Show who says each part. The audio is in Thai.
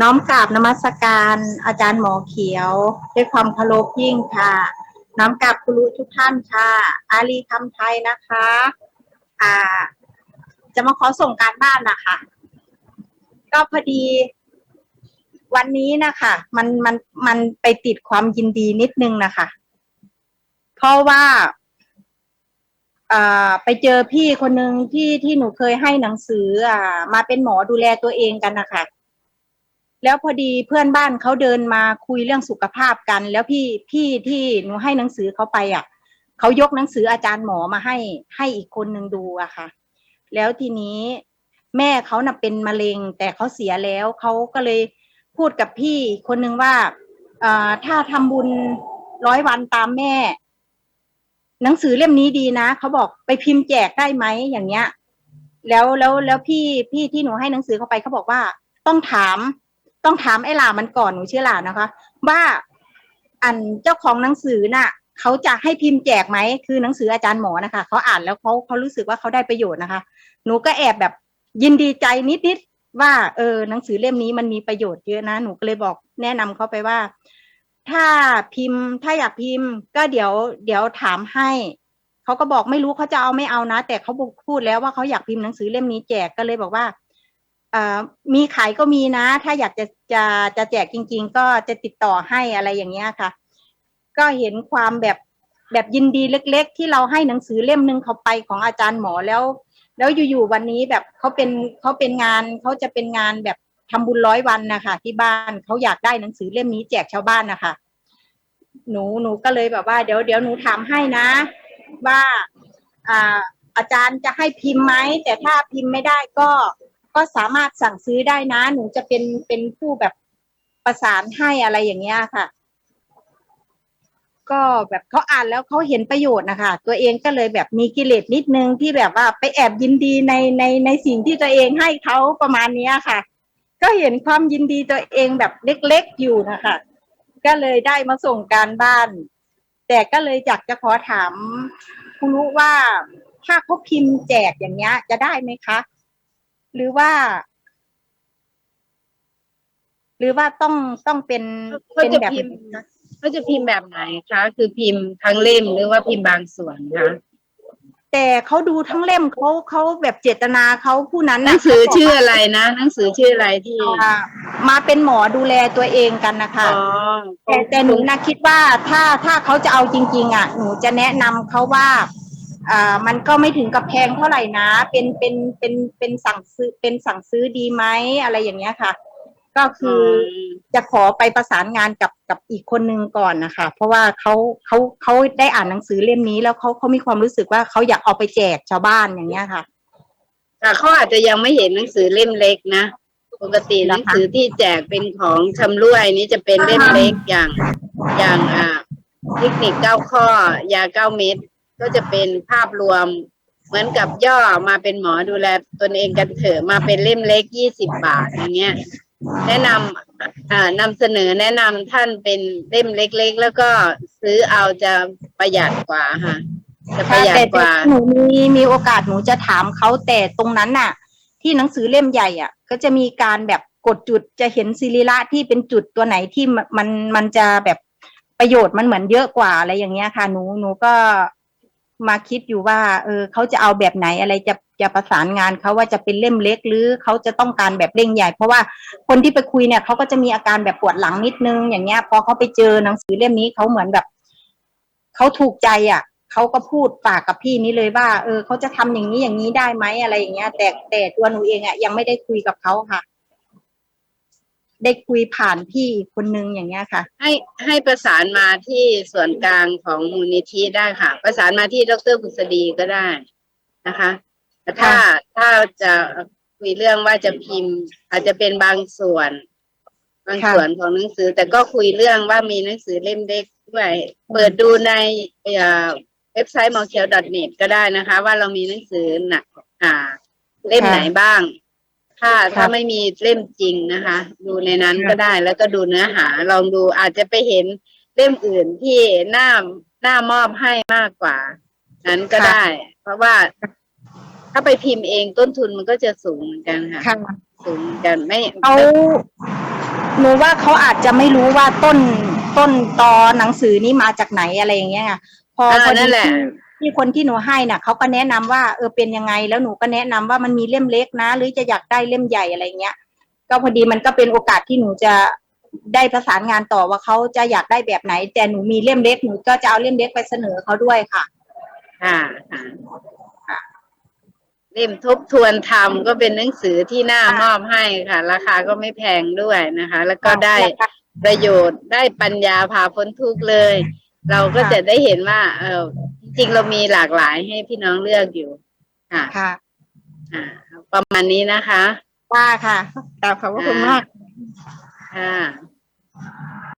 Speaker 1: น้อมกราบนมัสการอาจารย์หมอเขียว ด้วยความเคารพยิ่งค่ะ น้อมกราบครูทุกท่านค่ะ อาลีคำไทยนะคะ อ่า จะมาขอส่งการบ้านนะคะ ก็พอดี วันนี้นะคะ มันมันมันไปติดความยินดีนิดนึงนะคะ เพราะว่าอไปเจอพี่คนหนึ่งที่ที่หนูเคยให้หนังสืออ่ามาเป็นหมอดูแลตัวเองกันนะคะ แล้วพอดีเพื่อนบ้านเขาเดินมาคุยเรื่องสุขภาพกัน แล้วพี่พี่ที่หนูให้หนังสือเขาไปอะเขายกหนังสืออาจารย์หมอมาให้ให้อีกคนหนึ่งดูอะค่ะ แล้วทีนี้แม่เขาน่ะเป็นมะเร็ง แต่เขาเสียแล้วเขาก็เลยพูดกับพี่อีกคนนึงว่าถ้าทำบุญร้อยวันตามแม่ หนังสือเล่มนี้ดีนะเขาบอกไปพิมพ์แจกได้ไหมอย่างเงี้ย แล้วแล้วแล้วพี่พี่ที่หนูให้หนังสือเขาไปเขาบอกว่า ต้องถาม ต้องถามไอ้หลามันก่อนหนูชื่อหลานะคะ ว่าอันเจ้าของหนังสือน่ะเขาจะให้พิมพ์แจกไหมคือหนังสืออาจารย์หมอนะคะเขาอ่านแล้วเขาเขารู้สึกว่าเขาได้ประโยชน์นะคะ หนูก็แอบแบบยินดีใจนิดๆว่าเออหนังสือเล่มนี้มันมีประโยชน์เยอะนะหนูก็เลยบอกแนะนำเขาไปว่า ถ้าพิมพ์ถ้าอยากพิมพ์ ก็เดี๋ยวเดี๋ยวถามให้เขาก็บอกไม่รู้เขาจะเอาไม่เอานะ แต่เขาบอกพูดแล้วว่าเขาอยากพิมพ์หนังสือเล่มนี้แจกก็เลยบอกว่า มีขายก็มีนะ ถ้าอยากจะจะจะแจกจริง ๆ ก็จะติดต่อให้อะไรอย่างเงี้ยค่ะ ก็เห็นความแบบแบบยินดีเล็ก ๆ ที่เราให้หนังสือเล่มหนึ่งเขาไปของอาจารย์หมอแล้ว แล้วอยู่ๆวันนี้แบบเขาเป็นเขาเป็นงานเขาจะเป็นงานแบบทำบุญร้อยวันนะคะที่บ้านเขาอยากได้หนังสือเล่มนี้แจกชาวบ้านนะคะหนูหนูก็เลยแบบว่าเดี๋ยวเดี๋ยวหนูถามให้นะ ว่าอ่าอาจารย์จะให้พิมพ์ไหมแต่ถ้าพิมพ์ไม่ได้ก็ ก็สามารถสั่งซื้อได้นะ หนูจะเป็นเป็นผู้แบบประสานให้อะไรอย่างเงี้ยค่ะ ก็แบบเขาอ่านแล้วเขาเห็นประโยชน์นะคะ ตัวเองก็เลยแบบมีกิเลสนิดนึงที่แบบว่าไปแอบยินดีในในในสิ่งที่ตัวเองให้เขาประมาณเนี้ยค่ะ ก็เห็นความยินดีตัวเองแบบเล็กๆอยู่นะคะ ก็เลยได้มาส่งการบ้าน แต่ก็เลยอยากจะขอถามคุณรู้ว่าถ้าเขาพิมพ์แจกอย่างเงี้ย จะได้ไหมคะ หรือว่า หรือว่าต้องต้องเป็น
Speaker 2: เขา
Speaker 1: เป็น
Speaker 2: จะ
Speaker 1: แบบ
Speaker 2: พิมพ์เขาจะพิมพ์แบบไหนคะ คือพิมพ์ทั้งเล่มหรือว่าพิมพ์บางส่วนคะ
Speaker 1: แต่เขาดูทั้งเล่มเขาเขาแบบเจตนาเขาผู้นั้น
Speaker 2: หนั
Speaker 1: น่ะ
Speaker 2: งสือชื่ออะไรนะหนังสือชื่ออะไรที่
Speaker 1: อ่ามาเป็นหมอดูแลตัวเองกันนะคะ
Speaker 2: อ๋อ
Speaker 1: แต่แต่หนูนะคิดว่าถ้าถ้าเขาจะเอาจริง ๆ อะ หนูจะแนะนำเขาว่า อ่ามันก็ไม่ถึงกับแพงเท่าไหร่นะ เป็นเป็นเป็นเป็นสั่งซื้อเป็นสั่งซื้อดีไหมอะไรอย่างเงี้ยค่ะ ก็คืออจะขอไปประสานงานกับกับอีกคนนึงก่อนนะคะ เพราะว่าเขาเขาเขาได้อ่านหนังสือเล่มนี้แล้วเขาเขามีความรู้สึกว่าเขาอยากเอาไปแจกชาวบ้านอย่างเงี้ยค่ะ
Speaker 2: แต่เขาอาจจะยังไม่เห็นหนังสือเล่มเล็กนะปกติ
Speaker 1: เหรอคะ
Speaker 2: หนังสือที่แจกเป็นของชำร่วยนี้จะเป็นเล่มเล็กอย่างอย่างอ่าเทคนิคเก้าข้อยาเก้าเม็ด ก็จะเป็นภาพรวมเหมือนกับย่อมาเป็นหมอดูแลตนเองกันเถอะมาเป็นเล่มเล็กยี่สิบบาทอย่างเงี้ย แนะนำอ่านำเสนอแนะนำท่านเป็นเล่มเล็ก ๆ แล้วก็ซื้อเอาจะประหยัดกว่าค่ะจะประหยัดกว่า
Speaker 1: หนูมีมีโอกาสหนูจะถามเขาแต่ตรงนั้นน่ะ ที่หนังสือเล่มใหญ่อะ ก็จะมีการแบบกดจุดจะเห็นศิริละที่เป็นจุดตัวไหนที่มันมันมันจะแบบประโยชน์มันเหมือนเยอะกว่าอะไรอย่างเงี้ยค่ะ หนูหนูก็ มาคิดอยู่ว่า เออเขาจะเอาแบบไหนอะไรจะจะประสานงานเขาว่าจะเป็นเล่มเล็กหรือเขาจะต้องการแบบเล่มใหญ่ เพราะว่าคนที่ไปคุยเนี่ยเขาก็จะมีอาการแบบปวดหลังนิดนึง อย่างเงี้ย พอเขาไปเจอหนังสือเล่มนี้เขาเหมือนแบบเขาถูกใจอะเขาก็พูดฝากกับพี่นี้เลยว่า เออเขาจะทำอย่างนี้อย่างนี้ได้ไหมอะไรอย่างเงี้ย แต่แต่ตัวหนูเองอะยังไม่ได้คุยกับเขาค่ะ ได้คุยผ่านพี่คนนึงอย่างเงี้ยค่ะ
Speaker 2: ให้ให้ประสานมาที่ส่วนกลางของมูลนิธิได้ค่ะ ประสานมาที่ดรกุษดีก็ได้นะคะถ้าถ้าจะคุยเรื่องว่าจะพิมพ์ อาจจะเป็นบางส่วน บางส่วนของหนังสือ แต่ก็คุยเรื่องว่ามีหนังสือเล่มเล็กด้วยเปิดดูในเอ่อเว็บไซต์ m o r k e l n e t ก็ได้นะคะ ว่าเรามีหนังสือหนักอ่า เล่มไหนบ้าง ถ้าถ้าไม่มีเล่มจริงนะคะ ดูในนั้นก็ได้แล้วก็ดูเนื้อหา ลองดูอาจจะไปเห็นเล่มอื่นที่หน้าหน้ามอบให้มากกว่า นั้นก็
Speaker 1: ค่ะ
Speaker 2: ได้ เพราะว่าถ้าไปพิมพ์เองต้นทุนมันก็จะสูงเหมือนกันค่ะ
Speaker 1: ค่ะ
Speaker 2: สูงเหมือนกันไม่
Speaker 1: เขาหนูว่าเขาอาจจะไม่รู้ว่าต้นต้นตอหนังสือนี้มาจากไหนอะไรอย่างเงี้ยไงพอ
Speaker 2: อ่า
Speaker 1: พอ
Speaker 2: นั่
Speaker 1: ดี
Speaker 2: นแหละ
Speaker 1: ที่ที่คนที่หนูให้น่ะเขาก็แนะนำว่าเออเป็นยังไงแล้วหนูก็แนะนำว่ามันมีเล่มเล็กนะ หรือจะอยากได้เล่มใหญ่อะไรเงี้ย ก็พอดีมันก็เป็นโอกาสที่หนูจะได้ประสานงานต่อว่าเขาจะอยากได้แบบไหน แต่หนูมีเล่มเล็กหนูก็จะเอาเล่มเล็กไปเสนอเขาด้วยค่ะ
Speaker 2: ค่ะค่ะเล่มทบทวนธรรมก็เป็นหนังสือที่น่ามอบให้ค่ะ ราคาก็ไม่แพงด้วยนะคะ แล้วก็ได้ประโยชน์ได้ปัญญาพาพ้นทุกข์เลย เราก็จะได้เห็นว่า เออ จริงๆเรามีหลากหลายให้พี่น้องเลือกอยู่ ค่ะ
Speaker 1: ค่ะ
Speaker 2: อ่าประมาณนี้นะคะ
Speaker 1: ว่าค่ะแต่ขอบพระคุณมาก
Speaker 2: ค่ะ